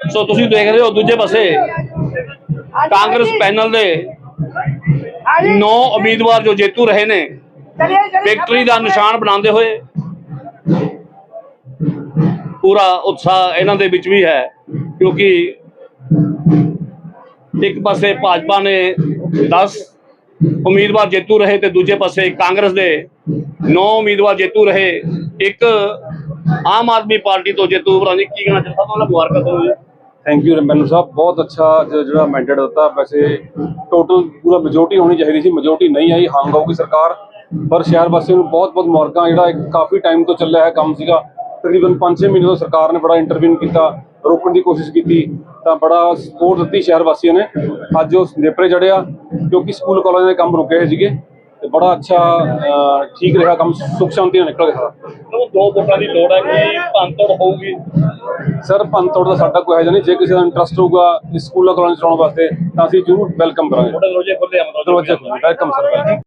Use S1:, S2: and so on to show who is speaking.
S1: ਸੋ ਤੁਸੀਂ ਦੇਖ ਰਹੇ ਹੋ ਦੂਜੇ ਪਾਸੇ ਕਾਂਗਰਸ ਪੈਨਲ ਦੇ ਨੌ ਉਮੀਦਵਾਰ ਜੋ ਜੇਤੂ ਰਹੇ ਨੇ ਵਿਕਟਰੀ ਦਾ ਨਿਸ਼ਾਨ ਬਣਾਉਂਦੇ ਹੋਏ ਪੂਰਾ ਉਤਸ਼ਾਹ ਇਹਨਾਂ ਦੇ ਵਿੱਚ ਵੀ ਹੈ ਕਿਉਂਕਿ ਇੱਕ ਪਾਸੇ ਭਾਜਪਾ ਨੇ 10 ਉਮੀਦਵਾਰ ਜੇਤੂ ਰਹੇ ਤੇ ਦੂਜੇ ਪਾਸੇ ਕਾਂਗਰਸ ਦੇ 9 ਉਮੀਦਵਾਰ ਜੇਤੂ ਰਹੇ ਇੱਕ ਆਮ ਆਦਮੀ ਪਾਰਟੀ ਤੋਂ ਜੇਤੂ ਬਰਾਨੀ ਕੀ ਕਹਿਣਾ ਚਾਹੁੰਦਾ ਸਭ ਤੋਂ ਪਹਿਲਾਂ ਮੁਬਾਰਕਾਂ ਤੁਹਾਨੂੰ ਜੀ।
S2: ਥੈਂਕ ਯੂ ਮੈਨੂੰ ਸਾਹਿਬ। ਬਹੁਤ ਅੱਛਾ ਜ- ਜਿਹੜਾ ਮੈਂਡੇਟ ਦਿੱਤਾ। ਵੈਸੇ ਟੋਟਲ ਪੂਰਾ ਮੈਜੋਰਟੀ ਹੋਣੀ ਚਾਹੀਦੀ ਸੀ। ਮੈਜੋਰਟੀ ਨਹੀਂ ਆਈ ਹਾਂਗ ਹੋਊਗੀ ਸਰਕਾਰ। ਪਰ ਸ਼ਹਿਰ ਵਾਸੀਆਂ ਨੂੰ ਬਹੁਤ ਬਹੁਤ ਮੁਬਾਰਕਾਂ। ਜਿਹੜਾ ਇੱਕ ਕਾਫੀ ਟਾਈਮ ਤੋਂ ਚੱਲਿਆ ਹੈ ਕੰਮ ਸੀਗਾ। ਤਕਰੀਬਨ 5-6 ਮਹੀਨੇ ਤੋਂ ਸਰਕਾਰ ਨੇ ਬੜਾ ਇੰਟਰਵੀਨ ਕੀਤਾ, ਰੋਕਣ ਦੀ ਕੋਸ਼ਿਸ਼ ਕੀਤੀ। ਤਾਂ ਬੜਾ ਸਪੋਰਟ ਦਿੱਤੀ ਸ਼ਹਿਰ ਵਾਸੀਆਂ ਨੇ। ਅੱਜ ਉਹ ਨੇਪਰੇ ਚੜਿਆ ਕਿਉਂਕਿ ਸਕੂਲ ਕਾਲਜ ਦੇ ਕੰਮ ਰੁਕੇ ਹੋਏ ਸੀਗੇ। ਤੇ ਬੜਾ ਅੱਛਾ ਠੀਕ ਰਿਹਾ ਕੰਮ ਸੁਖ ਸ਼ਾਂਤੀ ਨਾਲ ਨਿਕਲ ਗਿਆ
S1: ਨੂੰ ਦੋ ਵੋਟਾਂ ਦੀ ਲੋੜ ਹੈ ਕਿ ਭੰਤੜ ਹੋਊਗੀ?
S2: ਸਰ ਪੰਤੋੜ ਦਾ ਸਾਡਾ ਕੋਈ ਹੈ ਨਹੀਂ। ਜੇ ਕਿਸੇ ਦਾ ਇੰਟਰਸਟ ਹੋਊਗਾ ਸਕੂਲ ਕਾਲਜ ਚਲਾਉਣ ਵਾਸਤੇ ਤਾਂ ਅਸੀਂ ਜ਼ਰੂਰ ਵੈਲਕਮ ਕਰਾਂਗੇ।
S1: ਦਰਵਾਜ਼ੇ ਖੁੱਲੇ ਆ ਮਤਲਬ
S2: ਵੈਲਕਮ ਸਰ